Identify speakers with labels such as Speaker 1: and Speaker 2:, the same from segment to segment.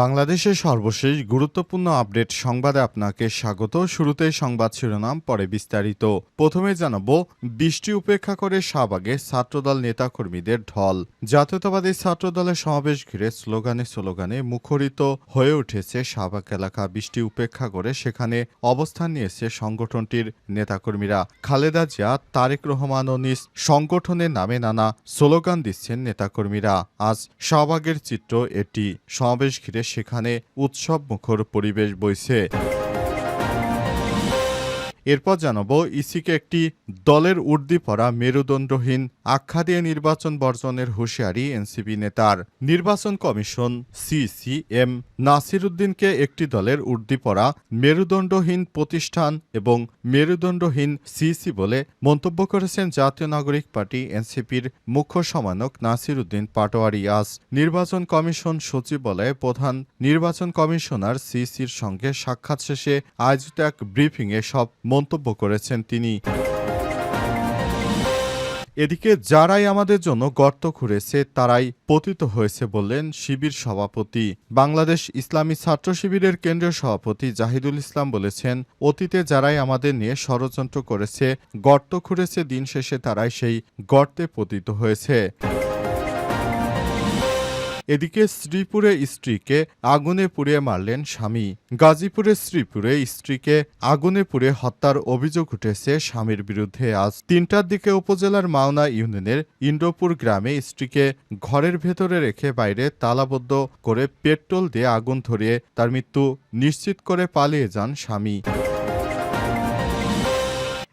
Speaker 1: বাংলাদেশের সর্বশেষ গুরুত্বপূর্ণ আপডেট সংবাদে আপনাকে স্বাগত। শুরুতেই সংবাদ শিরোনাম, পরে বিস্তারিত। প্রথমে জানাব, বৃষ্টি উপেক্ষা করে শাহবাগে ছাত্রদল নেতাকর্মীদের ঢল। জাতীয়তাবাদী ছাত্রদলের সমাবেশ ঘিরে স্লোগানে স্লোগানে মুখরিত হয়ে উঠেছে শাহবাগ এলাকা। বৃষ্টি উপেক্ষা করে সেখানে অবস্থান নিয়েছে সংগঠনটির নেতাকর্মীরা। খালেদা জিয়া, তারেক রহমান নিজ সংগঠনের নামে নানা স্লোগান দিচ্ছেন নেতাকর্মীরা। আজ শাহবাগের চিত্র এটি। সমাবেশ ঘিরে সেখানে উৎসব মুখর পরিবেশ বইছে। এরপর জানাব, ইসিকে একটি দলের উর্দি পড়া মেরুদণ্ডহীন আখ্যা দিয়ে নির্বাচন বর্জনের হুঁশিয়ারি এনসিপি নেতার। নির্বাচন কমিশন সিসি সিসিএম নাসিরুদ্দিনকে একটি দলের উর্দি পড়া মেরুদণ্ডহীন প্রতিষ্ঠান এবং মেরুদণ্ডহীন সিসি বলে মন্তব্য করেছেন জাতীয় নাগরিক পার্টি এনসিপির মুখ্য সমানক নাসিরুদ্দিন পাটোয়ারি। আজ নির্বাচন কমিশন সচিবালয়ে প্রধান নির্বাচন কমিশনার সিসির সঙ্গে সাক্ষাৎ শেষে আয়োজিত এক ব্রিফিংয়ে সব মন্তব্য করেছেন তিনি। এদিকে যারাই আমাদের জন্য গর্ত খুঁড়েছে, তারাই পতিত হয়েছে বললেন শিবির সভাপতি। বাংলাদেশ ইসলামী ছাত্র শিবিরের কেন্দ্রীয় সভাপতি জাহিদুল ইসলাম বলেছেন, অতীতে যারাই আমাদের নিয়ে ষড়যন্ত্র করেছে, গর্ত খুঁড়েছে, দিন শেষে তারাই সেই গর্তে পতিত হয়েছে। এদিকে শ্রীপুরে স্ত্রীকে আগুনে পুড়িয়ে মারলেন স্বামী। গাজীপুরে শ্রীপুরে স্ত্রীকে আগুনে পুড়ে হত্যার অভিযোগ উঠেছে স্বামীর বিরুদ্ধে। আজ তিনটার দিকে উপজেলার মাওনা ইউনিয়নের ইন্দ্রপুর গ্রামে স্ত্রীকে ঘরের ভেতরে রেখে বাইরে তালাবদ্ধ করে পেট্রোল দিয়ে আগুন ধরিয়ে তার মৃত্যু নিশ্চিত করে পালিয়ে যান স্বামী।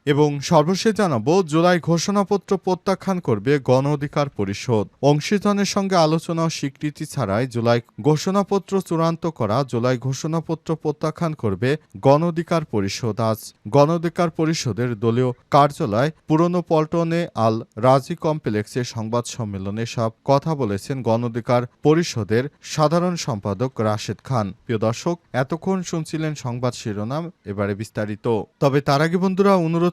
Speaker 1: এবং সর্বশেষ জানাব, জুলাই ঘোষণাপত্র প্রত্যাখ্যান করবে গণ অধিকার পরিষদ। অংশীজনের সঙ্গে আলোচনা স্বীকৃতি ছাড়াই জুলাই ঘোষণাপত্র চূড়ান্ত করা, জুলাই ঘোষণাপত্র প্রত্যাখ্যান করবে গণ অধিকার পরিষদ। আজ গণ অধিকার পরিষদের দলীয় কার্যালয় পুরনো পল্টনে আল রাজি কমপ্লেক্সে সংবাদ সম্মেলনে সব কথা বলেছেন গণ অধিকার পরিষদের সাধারণ সম্পাদক রাশেদ খান। প্রিয় দর্শক, এতক্ষণ শুনছিলেন সংবাদ শিরোনাম, এবারে বিস্তারিত। তবে তার আগে বন্ধুরা, অনুরোধ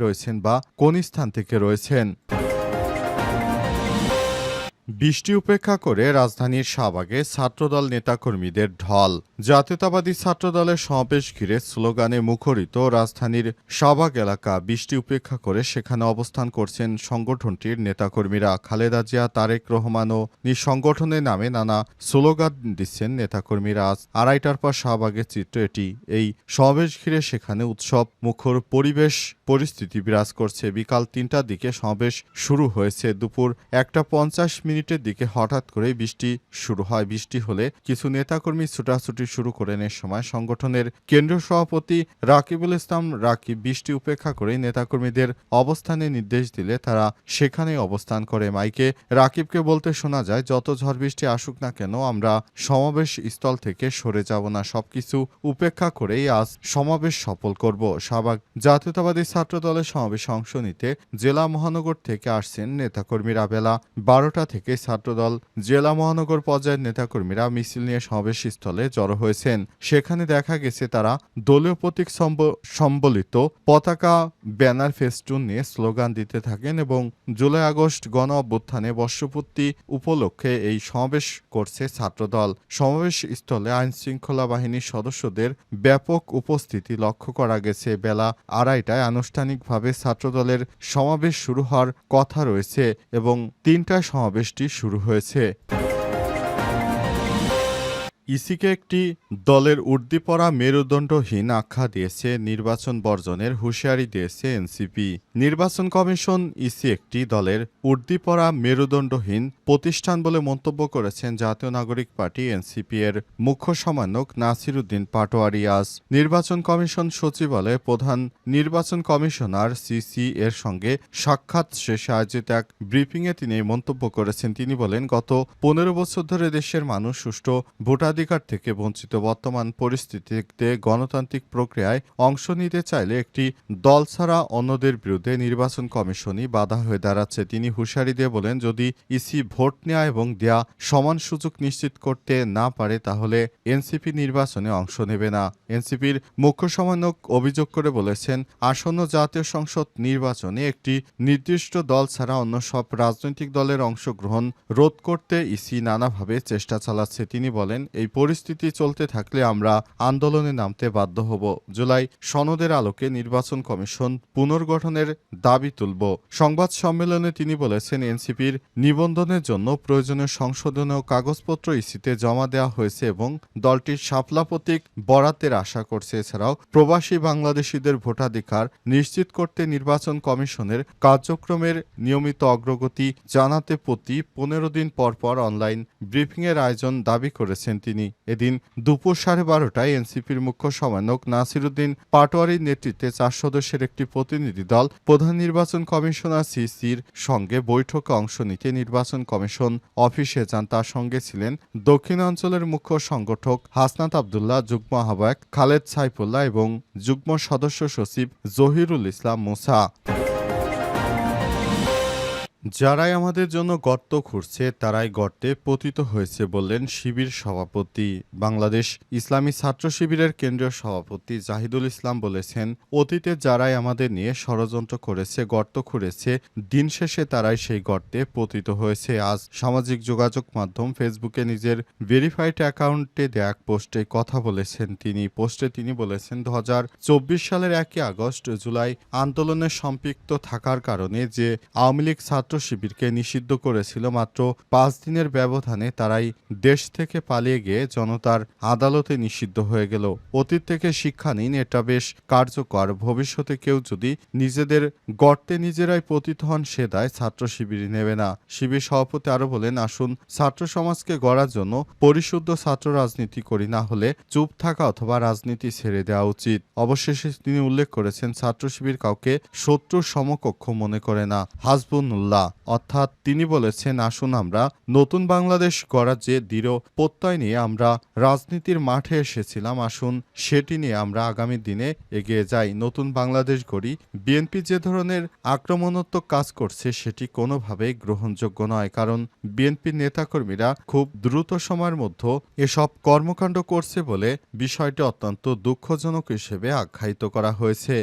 Speaker 1: রয়েছেন বা কোন স্থান থেকে রয়েছেন? বৃষ্টি উপেক্ষা করে রাজধানীর শাহবাগে ছাত্রদল নেতাকর্মীদের ঢল। জাতীয়তাবাদী ছাত্রদলের সমাবেশ ঘিরে স্লোগানে মুখরিত রাজধানীর শাহবাগ এলাকা বৃষ্টি উপেক্ষা করে সেখানে অবস্থান করছেন সংগঠনটির নেতাকর্মীরা। খালেদা জিয়া, তারেক রহমান ও নিজ সংগঠনের নামে নানা স্লোগান দিচ্ছেন নেতাকর্মীরা। আজ আড়াইটার পর শাহবাগের চিত্র এটি। এই সমাবেশ ঘিরে সেখানে উৎসব, মুখর পরিবেশ, পরিস্থিতি বিরাজ করছে। বিকাল তিনটার দিকে সমাবেশ শুরু হয়েছে। দুপুর একটা পঞ্চাশ মিনিটের দিকে হঠাৎ করে বৃষ্টি শুরু হয়। বৃষ্টি হলে কিছু নেতাকর্মী ছুটাছুটি শুরু করেন এ সময়। সংগঠনের কেন্দ্রীয় সভাপতি রাকিবুল ইসলাম রাকিব বৃষ্টি উপেক্ষা করে নেতাকর্মীদের অবস্থানে নির্দেশ দিলে তারা সেখানে অবস্থান করে। মাইকে রাকিবকে বলতে শোনা যায়, যত ঝড় বৃষ্টি আসুক না কেন, আমরা সমাবেশ স্থল থেকে সরে যাব না। সবকিছু উপেক্ষা করেই আজ সমাবেশ সফল করব। শাহবাগ জাতীয়তাবাদী ছাত্র দলের সমাবেশে অংশ নিতে জেলা মহানগর থেকে আসছেন নেতাকর্মীরা। বেলা বারোটা থেকে ছাত্রদল জেলা মহানগর পর্যায়ের নেতাকর্মীরা মিছিল নিয়ে সমাবেশ স্থলে জড়ো হয়েছেন। সেখানে দেখা গেছে তারা দলীয় প্রতীক সম্বলিত পতাকা, ব্যানার, ফেস্টুন নিয়ে স্লোগান দিতে থাকেন এবং জুলাই আগস্ট গণ অভ্যুত্থানে বর্ষপূর্তি উপলক্ষে এই সমাবেশ করছে ছাত্রদল। সমাবেশ স্থলে আইন শৃঙ্খলা বাহিনীর সদস্যদের ব্যাপক উপস্থিতি লক্ষ্য করা গেছে। বেলা আড়াইটায় আনুষ্ঠানিকভাবে ছাত্রদলের সমাবেশ শুরু হওয়ার কথা রয়েছে এবং তিনটায় সমাবেশটি শুরু হয়েছে। ইসিকে একটি দলের উর্দিপড়া মেরুদণ্ডহীন আখ্যা দিয়েছে, নির্বাচন বর্জনের হুঁশিয়ারি দিয়েছে এনসিপি। নির্বাচন কমিশন ইসি একটি দলের উর্দিপড়া মেরুদণ্ডহীন প্রতিষ্ঠান বলে মন্তব্য করেছেন জাতীয় নাগরিক পার্টি এনসিপি এর মুখ্য সমন্বয়ক নাসিরুদ্দিন পাটোয়ারি আজ নির্বাচন কমিশন সচিবালয়ে প্রধান নির্বাচন কমিশনার সিসি এর সঙ্গে সাক্ষাৎ শেষে আয়োজিত এক ব্রিফিংয়ে তিনি মন্তব্য করেছেন। তিনি বলেন, গত পনেরো বছর ধরে দেশের মানুষ সুষ্ঠু ভোটাধিকার থেকে বঞ্চিত বর্তমান পরিস্থিতিতে গণতান্ত্রিক প্রক্রিয়ায় অংশ নিতে চাইলে একটি দল ছাড়া অন্যদের বিরুদ্ধে নির্বাচন কমিশনই বাধা হয়ে দাঁড়াচ্ছে। তিনি হুঁশিয়ারি দিয়ে বলেন, যদি ইসি ভোট নেওয়া এবং দেয়া সমান সুযোগ নিশ্চিত করতে না পারে, তাহলে এনসিপি নির্বাচনে অংশ নেবে না। এনসিপির মুখ্য সমন্বয়ক অভিযোগ করে বলেছেন, আসন্ন জাতীয় সংসদ নির্বাচনে একটি নির্দিষ্ট দল ছাড়া অন্য সব রাজনৈতিক দলের অংশগ্রহণ রোধ করতে ইসি নানাভাবে চেষ্টা চালাচ্ছে। তিনি বলেন এই পরিস্থিতি চলতে থাকলে আমরা আন্দোলনে নামতে বাধ্য হব। জুলাই সনদের আলোকে নির্বাচন কমিশন পুনর্গঠনের দাবি তুলব। সংবাদ সম্মেলনে তিনি বলেছেন, এনসিপির নিবন্ধনের জন্য প্রয়োজনীয় সংশোধনীয় কাগজপত্র ইসিতে জমা দেওয়া হয়েছে এবং দলটির শাপলা প্রতীক বরাতের আশা করছে। এছাড়াও প্রবাসী বাংলাদেশিদের ভোটাধিকার নিশ্চিত করতে নির্বাচন কমিশনের কার্যক্রমের নিয়মিত অগ্রগতি জানাতে প্রতি পনেরো দিন পর পর অনলাইন ব্রিফিংয়ের আয়োজন দাবি করেছেন তিনি। এদিন দুপুর সাড়ে বারোটায় এনসিপির মুখ্য সমন্বয়ক নাসিরুদ্দিন পাটোয়ারির নেতৃত্বে চার সদস্যের একটি প্রতিনিধি দল প্রধান নির্বাচন কমিশনার সিসির সঙ্গে বৈঠকে অংশ নিতে নির্বাচন কমিশন অফিসে যান। তার সঙ্গে ছিলেন দক্ষিণাঞ্চলের মুখ্য সংগঠক হাসনাত আবদুল্লাহ, যুগ্ম আহ্বায়ক খালেদ সাইফুল্লাহ এবং যুগ্ম সদস্য সচিব জহিরুল ইসলাম মুসা। যারাই আমাদের জন্য গর্ত খুঁড়ছে, তারাই গর্তে পতিত হয়েছে বললেন শিবির সভাপতি। বাংলাদেশ ইসলামী ছাত্র শিবিরের কেন্দ্রীয় সভাপতি জাহিদুল ইসলাম বলেছেন, অতীতে যারাই আমাদের নিয়ে ষড়যন্ত্র করেছে, গর্ত খুঁড়েছে, দিন শেষে তারাই সেই গর্তে পতিত হয়েছে। আজ সামাজিক যোগাযোগ মাধ্যম ফেসবুকে নিজের ভেরিফাইড অ্যাকাউন্টে দেয়া এক পোস্টে কথা বলেছেন তিনি। পোস্টে তিনি বলেছেন, দু হাজার চব্বিশ সালের একই আগস্ট, জুলাই আন্দোলনে সম্পৃক্ত থাকার কারণে যে আওয়ামী লীগ ছাত্র শিবিরকে নিষিদ্ধ করেছিল। মাত্র পাঁচ দিনের ব্যবধানে তারাই দেশ থেকে পালিয়ে গিয়ে জনতার আদালতে নিষিদ্ধ হয়ে গেল। অতীত থেকে শিক্ষা নিন, এটা বেশ কার্যকর। ভবিষ্যতে কেউ যদি নিজেদের গর্তে নিজেরাই পতিত হন, সে দায় ছাত্র শিবির নেবে না। শিবির সভাপতি আরও বলেন, আসুন, ছাত্র সমাজকে গড়ার জন্য পরিশুদ্ধ ছাত্র রাজনীতি করি, না হলে চুপ থাকা অথবা রাজনীতি ছেড়ে দেওয়া উচিত। অবশেষে তিনি উল্লেখ করেছেন, ছাত্র শিবির কাউকে শত্রুর সমকক্ষ মনে করে না। হাসবুল্লাহ অর্থাৎ তিনি বলেছেন, আসুন আমরা নতুন বাংলাদেশ গড়ার যে দৃঢ় প্রত্যয় নিয়ে আমরা রাজনীতির মাঠে এসেছিলাম, আসুন সেটি নিয়ে আমরা আগামী দিনে এগিয়ে যাই। নতুন বাংলাদেশ গড়ি, বিএনপি যে ধরনের আক্রমণাত্মক কাজ করছে সেটি কোনোভাবেই গ্রহণযোগ্য নয়, কারণ বিএনপির নেতাকর্মীরা খুব দ্রুত সময়ের মধ্যে এসব কর্মকাণ্ড করছে বলে বিষয়টি অত্যন্ত দুঃখজনক হিসেবে আখ্যায়িত করা হয়েছে।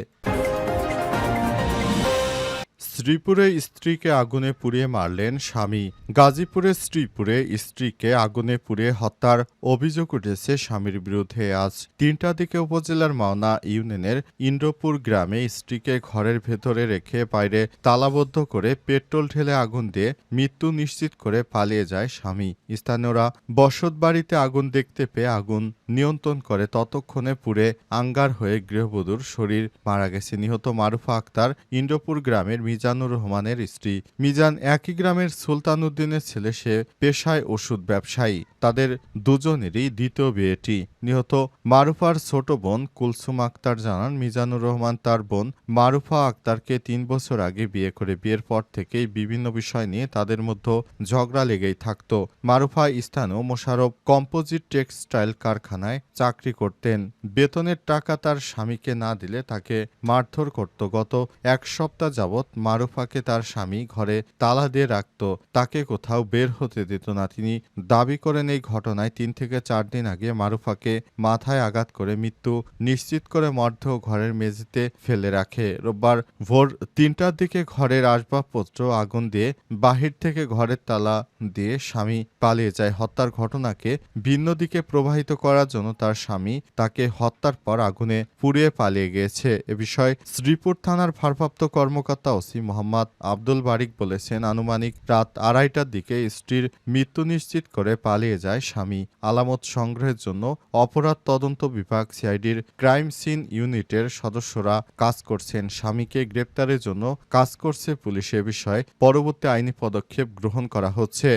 Speaker 1: শ্রীপুরে স্ত্রীকে আগুনে পুড়িয়ে মারলেন স্বামী। গাজীপুরের শ্রীপুরে স্ত্রীকে আগুনে পুড়িয়ে হত্যার অভিযোগ উঠেছে স্বামীর বিরুদ্ধে। আজ তিনটার দিকে উপজেলার মাওনা ইউনিয়নের ইন্দ্রপুর গ্রামে স্ত্রীকে ঘরের ভেতরে রেখে বাইরে তালাবদ্ধ করে পেট্রোল ঢেলে আগুন দিয়ে মৃত্যু নিশ্চিত করে পালিয়ে যায় স্বামী। স্থানীয়রা বসত বাড়িতে আগুন দেখতে পেয়ে আগুন নিয়ন্ত্রণ করে ততক্ষণে পুড়ে আঙ্গার হয়ে গৃহবধূর শরীর মারা গেছে। নিহত মারুফা আক্তার ইন্দ্রপুর গ্রামের মিজানুর রহমানের স্ত্রী। মিজান একই গ্রামের সুলতান উদ্দিনের ছেলে, সে পেশায় ওষুধ ব্যবসায়ী। তাদের দুজনেরই দ্বিতীয় বিয়েটি। নিহত মারুফার ছোট বোন কুলসুম আক্তার জানান, মিজানুর রহমান তার বোন মারুফা আক্তারকে তিন বছর আগে বিয়ে করে বিয়ের পর থেকেই বিভিন্ন বিষয় নিয়ে তাদের মধ্যে ঝগড়া লেগেই থাকত। মারুফা স্থানীয় মোশারফ কম্পোজিট টেক্সটাইল কারখানায় চাকরি করতেন। বেতনের টাকা তার স্বামীকে না দিলে তাকে মারধর করত। গত এক সপ্তাহ যাবৎ মারুফাকে তার স্বামী ঘরে তালা দিয়ে রাখত। তাকে কোথাও বের হতে দিত না। তিনি দাবি করেন, এই ঘটনায় তিন থেকে চার দিন আগে মারুফাকে মাথায় আঘাত করে মৃত্যু নিশ্চিত করে মর্ধ ঘরের মেঝেতে ফেলে রাখে। রোববার ভোর তিনটার দিকে ঘরের আসবাবপত্র, আগুন দিয়ে বাহির থেকে ঘরের তালা দিয়ে স্বামী পালিয়ে যায়। হত্যার ঘটনাকে ভিন্ন দিকে প্রবাহিত করার জন্য তার স্বামী তাকে হত্যার পর আগুনে পুড়িয়ে পালিয়ে গিয়েছে। এ বিষয়ে শ্রীপুর থানার ভারপ্রাপ্ত কর্মকর্তা ওসি মোহাম্মদ আব্দুল বারিক বলেছেন, আনুমানিক রাত আড়াইটার দিকে স্ত্রীর মৃত্যু নিশ্চিত করে পালিয়ে যায় স্বামী। আলামত সংগ্রহের জন্য অপরাধ তদন্ত বিভাগ সিআইডির ক্রাইম সিন ইউনিটের সদস্যরা কাজ করছেন। স্বামীকে গ্রেপ্তারের জন্য কাজ করছে পুলিশ। এ বিষয়ে পরবর্তী আইনি পদক্ষেপ গ্রহণ করা হচ্ছে।